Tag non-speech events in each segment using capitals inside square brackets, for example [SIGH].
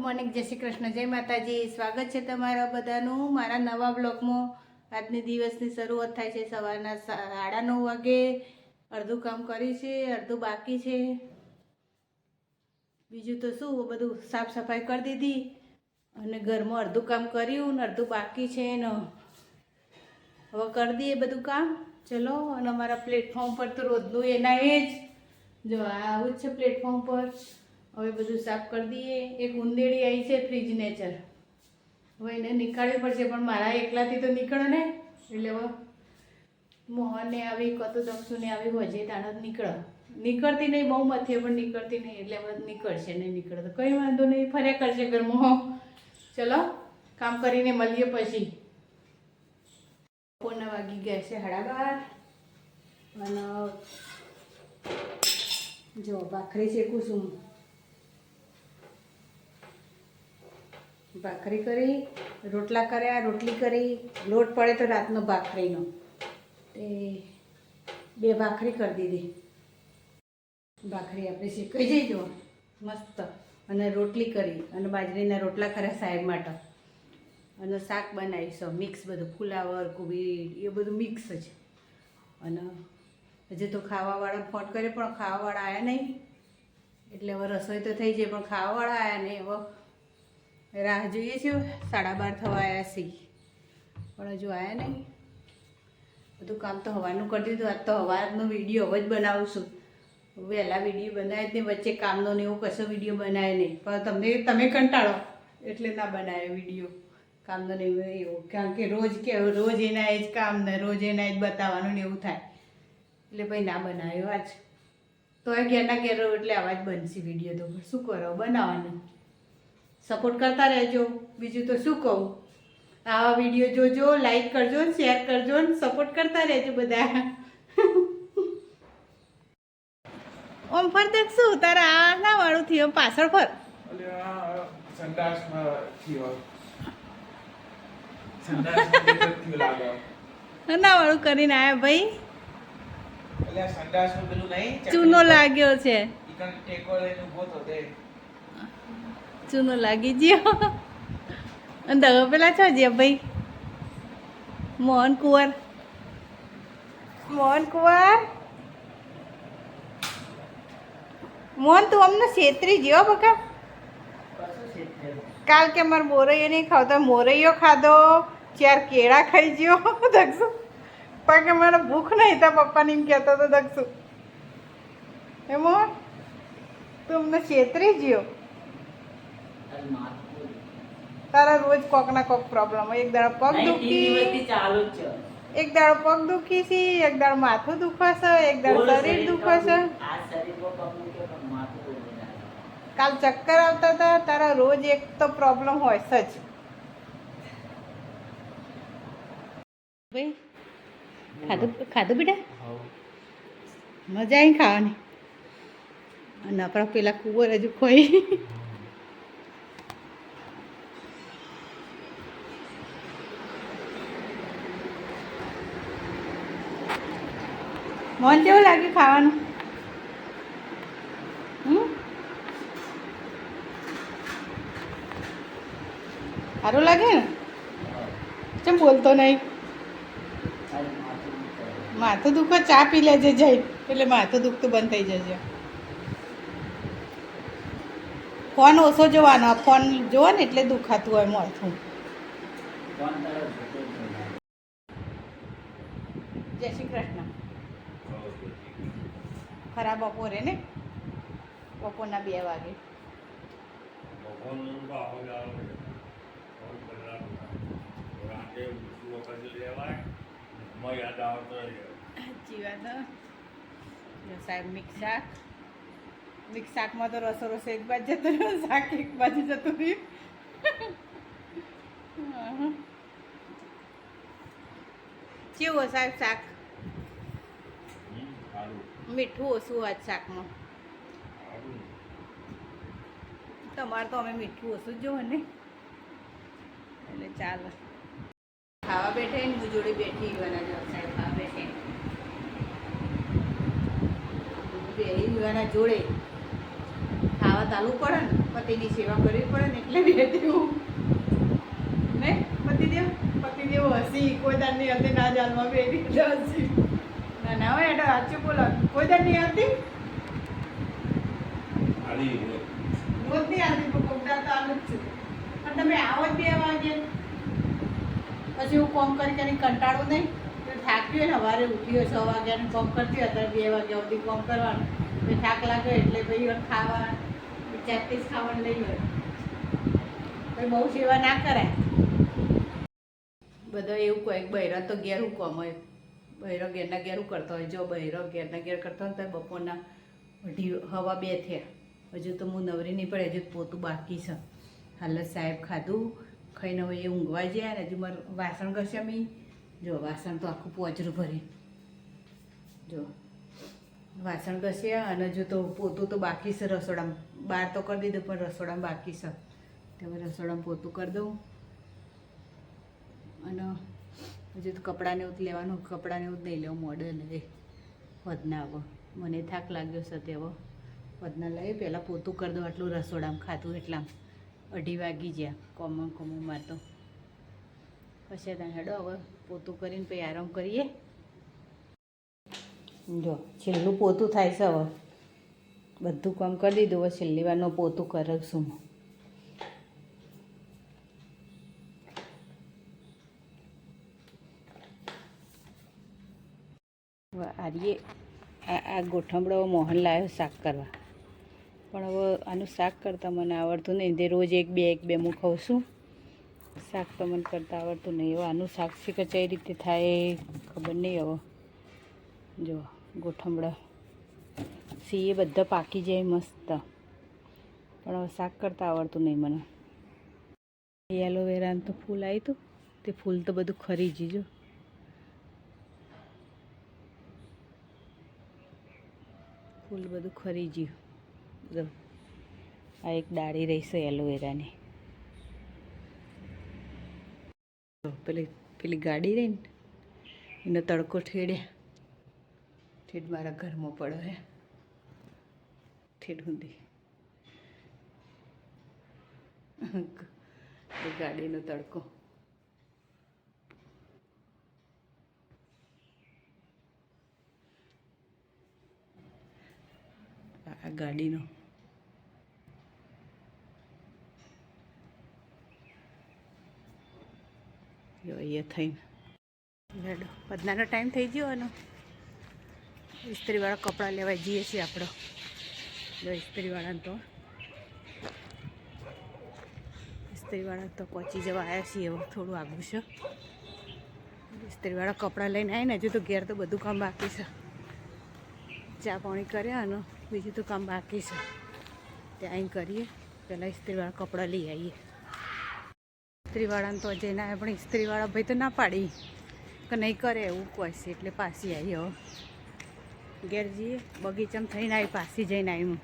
Morning, જય શ્રી કૃષ્ણ, જય માતાજી. સ્વાગત છે તમારા બધાનું મારા નવા બ્લોગમાં. આજની દિવસની શરૂઆત થાય છે સવારના સાડા નવ વાગે. અડધું કામ કર્યું છે, અડધું બાકી છે. બીજું તો શું, બધું સાફ સફાઈ કરી દીધી અને ઘરમાં અડધું કામ કર્યું ને અડધું બાકી છે ને હવે કરી દઈએ બધું કામ. ચલો, અને અમારા પ્લેટફોર્મ પર તો રોજનું એના એ જ. જો આવું જ છે પ્લેટફોર્મ પર. હવે બધું સાફ કરી દઈએ. એક ઉંદેડી આવી છે ફ્રીજ નેચર હવે એને નીકાળવી પડશે, પણ મારા એકલાથી તો નીકળે ને? એટલે હવે મોહનને આવી કતો દક્ષુને આવી હોજે તાણ નીકળે. નીકળતી નહીં, બહુ મથે, પણ નીકળતી નહીં, એટલે હવે નીકળશે, નહીં નીકળે. તો કંઈ વાંધો નહીં, ફર્યા કરશે ઘરમાં ચલો, કામ કરીને મળીએ પછી. બપોરના વાગી ગયા છે સાડા બાર. અને જો ભાખરી છે છું ભાખરી કરી, રોટલા કર્યા, રોટલી કરી, લોટ પડે તો રાતનો ભાખરીનો. તે બે ભાખરી કરી દીધી. ભાખરી આપણે શેકાઈ જઈ જો, મસ્ત. અને રોટલી કરી, અને બાજરીના રોટલા કર્યા સાહેબ માટે. અને શાક બનાવીશું, મિક્સ બધું, ફુલાવર કોબી એ બધું મિક્સ છે અને હજી તો ખાવાવાળા ફોન કરે પણ ખાવાવાળા આવ્યા નહીં. એટલે હવે રસોઈ તો થઈ જાય, પણ ખાવાવાળા આવ્યા નહીં. હવે રાહ જોઈએ છીએ સાડા બાર થવા આવ્યા છીએ પણ હજુ આવ્યા નહીં. બધું કામ તો હવાનું કરી દીધું. આજ તો હવાનો વીડિયો હવે જ બનાવું છું. વહેલા વીડિયો બનાવે નહીં. વચ્ચે કામનો ને એવું કશો વીડિયો બનાવે નહીં. પણ તમને, તમે કંટાળો. એટલે ના બનાવે વીડિયો. કામનો ને એવું એવું. કારણ કે રોજ કે, રોજ એના એ જ કામ ને રોજ એના એ જ બતાવવાનું ને એવું થાય. એટલે ભાઈ ના બનાવ્યો આજ. તો એ ઘેરના ઘેર એટલે આવા જ બનશે વીડિયો તો. શું કરો? બનાવવાનું. સપોર્ટ કરતા રહેજો. બીજું તો શું કહું? આવા વીડિયો જોજો લાઈક કરજો ને શેર કરજો ને સપોર્ટ કરતા રહેજો બધા. [LAUGHS] ઓમ ફર દેખ શું? તારા આ ના વાળું થયું પાછળ ફર. ના વાળું કરીને આયા ભાઈ. ચૂનો લાગ્યો છે. ટેકો લઈને ઊભો તો તે ચૂનો લાગી ગયો. અને દગો પેલા છો જે ભાઈ? મોહન કુંવર. મોહન કુંવર? મોહન, તું અમને છેતરી ગયો બકા. કાલ કે મારે મોરૈયો નહીં ખાવતો મોરૈયો ખાધો, ચાર કેળા ખાઈ ગયો, દક્ષુ. પણ કે મારે ભૂખ નહીં તા પપ્પાને એમ કહેતો હતો દક્ષુ. એ મોહન, તું અમને છેતરી ગયો? તારા રોજ કોક ના કોક પ્રોબ્લેમ હોય એક દાડો પગ દુખી. ચાલુ જ છે. એક દાડો પગ દુખી છે એક દાડો માથું દુખે છે એક દાડો શરીર દુખે? છે. કાલ ચક્કર આવતા હતા તારા રોજ એક તો પ્રોબ્લેમ હોય છે જ. ભાઈ ખાધું ખાધું બેટા? મજા આવી ખાવાની. અને આપણા પેલા કુંવર હજુ ખોઈ. મોન કેવું લાગ્યું ખાવાનું? સારું લાગે ને? કેમ બોલતો નહીં? માથું દુખે. ચા પી લેજે જઈ. એટલે માથું દુખતું બંધ થઈ જશે. ફોન ઓછો જોવાનો ફોન જોવો ને એટલે દુખાતું હોય માથું. જય શ્રી કૃષ્ણ. ખરા બપોરે ને? બપોરના બે વાગે. સાચી વાત સાહેબ મિક્સ શાક. મિક્સ શાકમાં તો રસો રસો એક બાજુ જતો રહ્યો શાક એક બાજુ જતું રહ્યું. હા. કેવું સાહેબ શાક? મીઠું ઓછું આજ શાકમાં. તમારે તો અમે મીઠું ઓછું જ જોવો ને. એટલે ચાલો. ખાવા બેઠે ને જોડે બેઠી યુવાના જોડે, ખાવા બેઠે. યુવાના જોડે. ખાવા ચાલવું પડે ને, પતિની સેવા કરવી પડે ને એટલે બેઠી હું. ને પતિદેવ પતિદેવ હસી, કોઈ નહીં હતી ના જાલમાં બેઠી હસી. ના ના હોય એટલે સાચું બોલો. કોઈ દર નહીં આવતી? આલી. રોજ નહીં આવતી પણ કોક તો આવું જ છું. પણ તમે આવો જ બે વાગે. પછી હું કોમ કરી કરીને કંટાળું નહીં. તો થાક્યો ને સવારે ઉઠ્યો છ વાગ્યાનું કોમ કરતી અત્યારે બે વાગ્યા સુધી કોમ કરવાનું. પછી થાક લાગ્યો એટલે ભાઈ હવે ખાવા જ ખાવાનું લઈ હોય પછી બહુ સેવા ના કરાય. બધા એવું કહે કે બૈરા તો ઘેર હું કોમ હોય. બૈરો ઘેરના ઘેર કરતો હોય. જો બહેરો ઘેરના ઘેર કરતો હોય તો બપોરના અઢી હવા બે થયા હજુ તો હું નવરી નહીં પડે, હજુ પોતું બાકી છે. હાલ સાહેબ ખાધું, ખાઈને હવે એ ઊંઘવા જાય ને હજુ મારું વાસણ કરશે મેં. જો વાસણ તો આખું પોચરું ભરી જો વાસણ ઘસે અને હજુ તો પોતું તો બાકી છે રસોડામાં. બહાર તો કરી દીધું, પણ રસોડામાં બાકી છે. તો હવે રસોડામાં પોતું કરી દઉં. અને હજુ તો કપડાને એવું જ લેવાનું કપડાને એવું જ નહીં લેવું મોડલ એ. વધના હવે મને થાક લાગ્યો છે તેવો વધના લઈ પહેલાં પોતું કરી દો, આટલું રસોડામાં ખાતું એટલામ. અઢી વાગી ગયા કોમન કોમમાં તો. પછી ત્યાં હેડો હવે, પોતું કરીને પછી આરામ કરીએ. જો, છેલ્લું પોતું થાય છે હવે. બધું કામ કરી દીધું, હવે છેલ્લી વારનું પોતું કરું છું હું. હવે આર્યે આ આ ગોઠમડો મોહન લાવ્યો શાક કરવા. પણ હવે આનું શાક કરતાં મને આવડતું નહીં. તે રોજ એક, બે એક, બે હું ખાઉં છું. શાક તો મને કરતાં આવડતું નહીં. હવે આનું શાક કે કઈ રીતે થાય ખબર નહીં હવે. જો ગોઠમડા એ બધા પાકી જાય મસ્ત. પણ હવે શાક કરતાં આવડતું નહીં મને. એલોવેરાનું તો ફૂલ આવ્યું હતું તે ફૂલ તો બધું ખરી જીજો ફૂલ બધું ખરી ગયું જો, આ એક ડાળી રહેશે એલોવેરાની. પેલી પેલી ગાડી રહી ને એનો તડકો ઠેડ્યા. ઠેડ મારા ઘરમાં પડે હે. ઠેડ ઊંધી. ગાડીનો તડકો. આ ગાડીનો. જો અહીંયા થઈને. લેડો બધાનો ટાઈમ થઈ ગયો આનો. ઇસ્ત્રીવાળા કપડાં લેવા જઈએ છીએ આપણે જો ઇસ્ત્રીવાળાને તો. ઇસ્ત્રીવાળા તો પહોંચી જવા આવ્યા છીએ હવે થોડું આગું છે. ઇસ્ત્રીવાળા કપડાં લઈને આવીને હજુ તો ઘેર તો બધું કામ બાકી છે. ચા પાણી કર્યા અને બીજું તો કામ બાકી છે. ત્યાં અહીં કરીએ. પહેલાં ઇસ્ત્રીવાળા કપડાં લઈ આવીએ. ઇસ્ત્રીવાળાને તો જઈને ના પણ ઇસ્ત્રીવાળા ભાઈ તો ના પાડી. કે નહીં કરે એવું કહે છે, એટલે પાછી આવી હવે ઘેર જઈએ. બગીચામાં થઈને આવી પાછી જઈને આવી હું.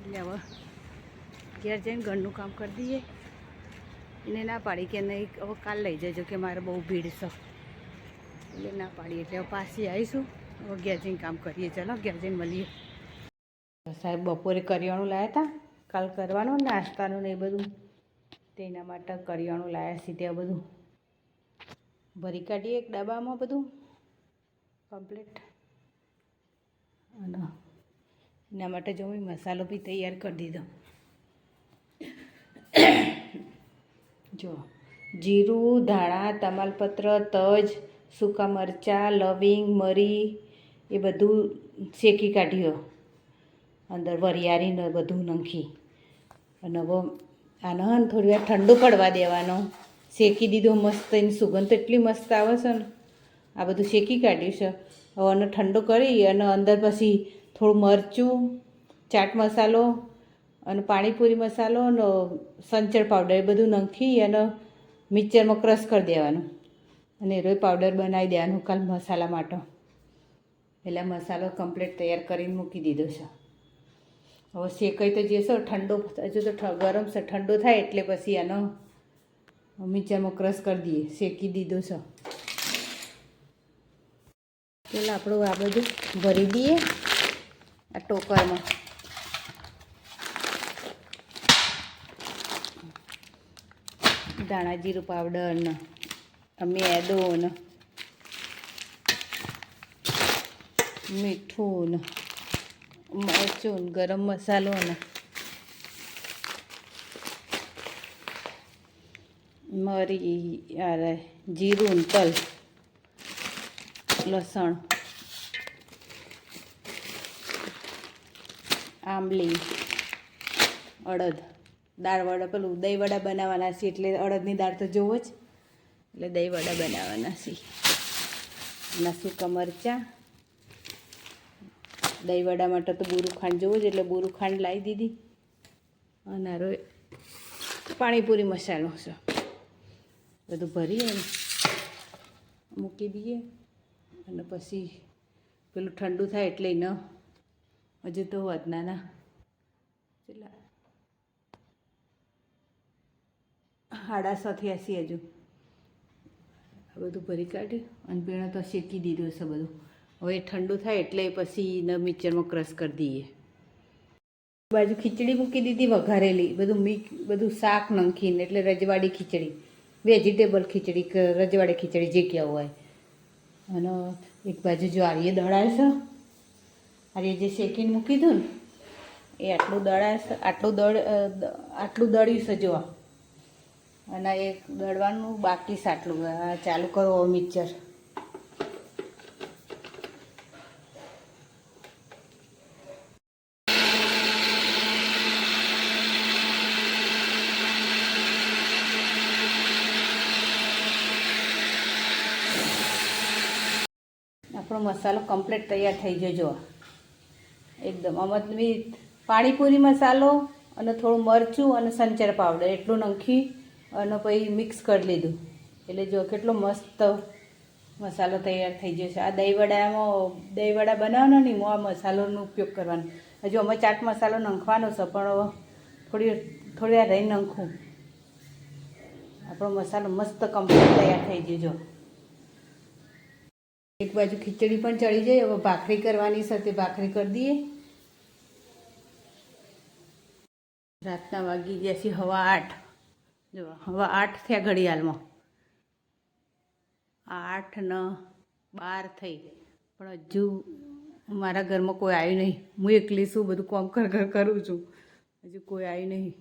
એટલે હવે. ઘેર જઈને ઘરનું કામ કરી દઈએ. એને ના પાડી કે નહીં, હવે કાલ લઈ જજો કે મારે બહુ ભીડ છે. એટલે ના પાડી. એટલે હવે પાછી આવીશું. હવે ઘેર જઈને કામ કરીએ. ચાલો, ઘેર જઈને મળીએ. સાહેબ બપોરે કરિયાણું લાવ્યા હતા કાલ કરવાનું નાસ્તાનું ને એ બધું. તેના માટે કરિયાણું લાવ્યા છે ત્યાં બધું. ભરી કાઢીએ એક ડબ્બામાં બધું. કમ્પ્લીટ. અને એના માટે જો મેં મસાલો બી તૈયાર કરી દીધો. જો, જીરું, ધાણા, તમાલપત્ર, તજ, સૂકા મરચાં, લવિંગ, મરી, એ બધું શેકી કાઢ્યો. અંદર વરિયાળીને બધું નાખી. અને હવે આને થોડી વાર ઠંડુ પડવા દેવાનો. શેકી દીધો મસ્ત એની સુગંધ એટલી મસ્ત આવે છે ને. આ બધું શેકી કાઢ્યું છે. હવે આને ઠંડુ કરી અને અંદર પછી થોડું મરચું, ચાટ મસાલો અને પાણીપુરી મસાલો અને સંચળ પાવડર એ બધું નાખી અને મિક્સરમાં ક્રશ કરી દેવાનું. અને એરોય પાવડર બનાવી દેવાનું કાલ મસાલા માટે. એટલે મસાલો કમ્પ્લીટ તૈયાર કરીને મૂકી દીધો છે. હવે શેકાઈ તો જશે ઠંડો હજુ તો ગરમ છે, ઠંડો થાય એટલે પછી આનો મિક્સરમાં ક્રશ કરી દઈએ. શેકી દીધો છે. પેલા આપણું આ બધું ભરી દઈએ આ ટોકરમાં. ધાણા જીરું પાવડર ને મેદો ને મીઠું ને મરચું ગરમ મસાલો અને મરી, અરે, જીરું તલ, લસણ, આંબલી, અડદ. દાળ વડા પેલું દહીં વડા બનાવવાના છે એટલે અડદની દાળ તો જોવો જ. એટલે દહીં વડા બનાવવાના છે એના સૂકા મરચાં દહીં વડા માટે તો બુરું ખાંડ જોવું જ એટલે બુરું ખાંડ લાવી દીધી. અને હારો પાણીપુરી મસાલો છે. બધું ભરીએ મૂકી દઈએ. અને પછી પેલું ઠંડુ થાય એટલે ન, હજુ તો વધનાના કેટલા સાડા છથી એસી હજુ. આ બધું ભરી કાઢ્યું અને પીણો તો શેકી દીધું છે બધું. હવે ઠંડુ થાય એટલે પછી મિક્સરમાં ક્રશ કરી દઈએ. બાજુ ખીચડી મૂકી દીધી વઘારેલી. બધું મિક બધું શાક નંખીને એટલે રજવાડી ખીચડી. વેજીટેબલ ખીચડી, કે, રજવાડી ખીચડી જે કહેવું હોય. અને એક બાજુ જો દળાય છે. આર્ય જે શેકીને મૂકી દઉં ને, એ આટલું દળાય આટલું દળ આટલું દળ્યું છે જોવા અને એક દળવાનું બાકી છે આટલું. ચાલુ કરો મિક્સર. આપણો મસાલો કમ્પ્લીટ તૈયાર થઈ ગયો જો એકદમ આમાં બી પાણીપુરી મસાલો અને થોડું મરચું અને સંચર પાવડર એટલું નંખી અને પછી મિક્સ કરી લીધું. એટલે જો કેટલો મસ્ત મસાલો તૈયાર થઈ ગયો છે આ દહીંવડામાં, દહીંવડા બનાવવાનો નહીં, હું આ મસાલોનો ઉપયોગ કરવાનો. હજુ અમે ચાટ મસાલો નાખવાનો છે, પણ થોડી થોડી વાર રહી નાખું. આપણો મસાલો મસ્ત કમ્પ્લીટ તૈયાર થઈ ગયો એક બાજુ ખીચડી પણ ચડી જાય, હવે ભાખરી કરવાની સાથે ભાખરી કરી દઈએ. રાતના વાગી ગયા છે હવા આઠ. જો, હવા આઠ થયા ઘડિયાળમાં. આઠ ન બાર થઈ પણ હજુ મારા ઘરમાં કોઈ આવ્યું નહીં. હું એકલી છું, બધું કોમ કર કર કરું છું. હજુ કોઈ આવ્યું નહીં.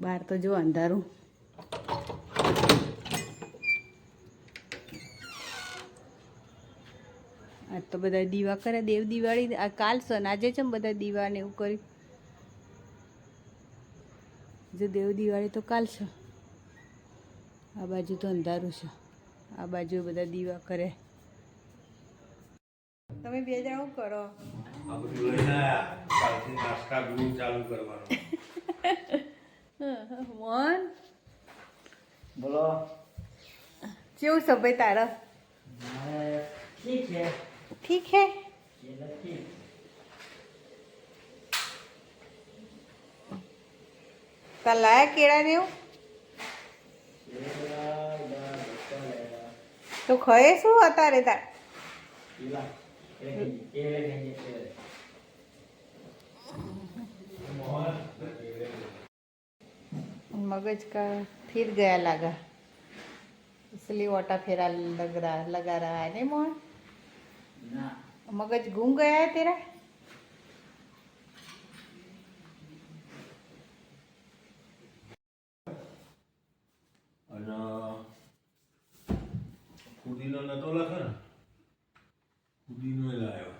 બહાર તો જો અંધારું. આ તો બધા દીવા કરે. દેવ દિવાળી આ કાલ સન આજે છે ને બધા દીવાને એવું કર્યું. જે દેવ દિવાળી તો કાલ છે. આ બાજુ તો અંધારું છે. આ બાજુ બધા દીવા કરે. તમે બે જણા શું કરો? ચાલુ કરવાનો. મોહન? બોલો. કેવું છે તારા? ઠીક છે. ઠીક હે એટલે ઠીક તાર લાયા કેળા ને એવું કેળા, દા, બચ્ચા લેવા. તો ખયે શું અત્યારે તાર પેલા, એ ગંજી, કેળે ગંજી, કેળે. मगज का फिर गया लगा इसलिए ओटा फेरा लग रहा लगा रहा है नहीं मोहन ના मगज घूम गया है तेरा અને ફુદીનો નતો લખે ને ફુદીનો ય લાવ્યો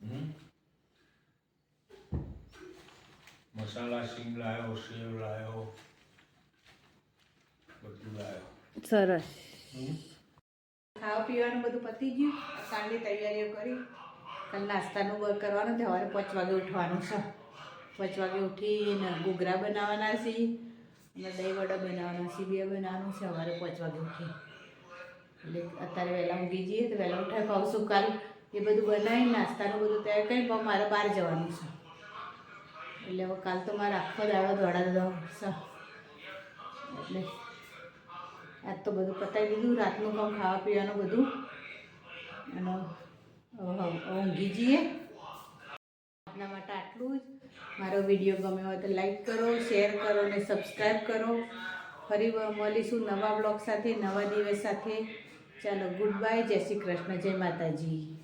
હમ? મસાલા સિંગ લાવ્યો સેવ લાવ્યો બધું લાવ્યો સરસ હમ? ખાવા પીવાનું બધું પતી ગયું. સાંજની તૈયારીઓ કરી. કાલ નાસ્તાનું વર્ક કરવાનું છે. સવારે પાંચ વાગે ઉઠવાનું છે. પાંચ વાગે ઉઠીને ઘૂઘરા બનાવવાના છે. અને દહીં વડા બનાવવાના છે. બે બનાવવાનું છે. સવારે પાંચ વાગે ઉઠી. એટલે અત્યારે વહેલા ઊંઘી જઈએ તો વહેલા ઉઠાય. પાવશું કાલ એ બધું બનાવી નાસ્તાનું બધું તૈયાર કરી પણ મારે બહાર જવાનું છે. એટલે હવે કાલ તો મારે આખો દાડો દોડા દો એટલે આજ તો બધું પતાવી દીધું, રાતનું કામ ખાવા પીવાનું બધું. અને ઊંઘી જઈએ. આપના માટે આટલું જ. મારો વીડિયો ગમ્યો હોય તો લાઈક કરો, શેર કરો અને સબસ્ક્રાઈબ કરો. ફરી મળીશું નવા બ્લોગ સાથે, નવા દિવસ સાથે. ચાલો ગુડ બાય જય શ્રી કૃષ્ણ, જય માતાજી.